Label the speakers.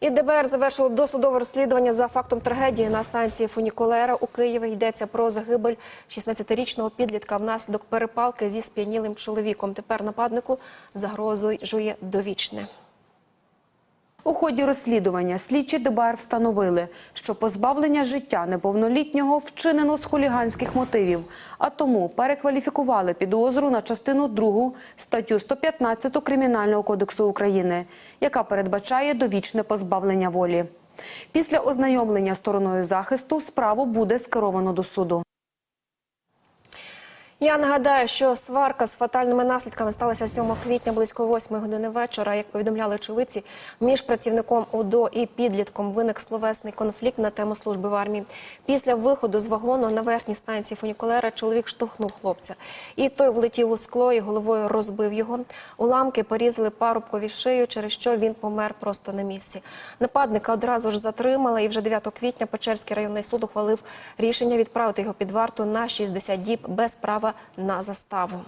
Speaker 1: І ДБР завершило досудове розслідування за фактом трагедії на станції Фунікулера у Києві. Йдеться про загибель 16-річного підлітка внаслідок перепалки зі сп'янілим чоловіком. Тепер нападнику загрозує довічне.
Speaker 2: У ході розслідування слідчі ДБР встановили, що позбавлення життя неповнолітнього вчинено з хуліганських мотивів, а тому перекваліфікували підозру на частину 2 статтю 115 Кримінального кодексу України, яка передбачає довічне позбавлення волі. Після ознайомлення стороною захисту справу буде скеровано до суду.
Speaker 1: Я нагадаю, що сварка з фатальними наслідками сталася 7 квітня близько 8 години вечора. Як повідомляли очевидці, між працівником УДО і підлітком виник словесний конфлікт на тему служби в армії. Після виходу з вагону на верхній станції фунікулера чоловік штовхнув хлопця, і той влетів у скло і головою розбив його. Уламки порізали парубкові шию, через що він помер просто на місці. Нападника одразу ж затримали, і вже 9 квітня Печерський районний суд ухвалив рішення відправити його під варту на 60 діб без права на заставу.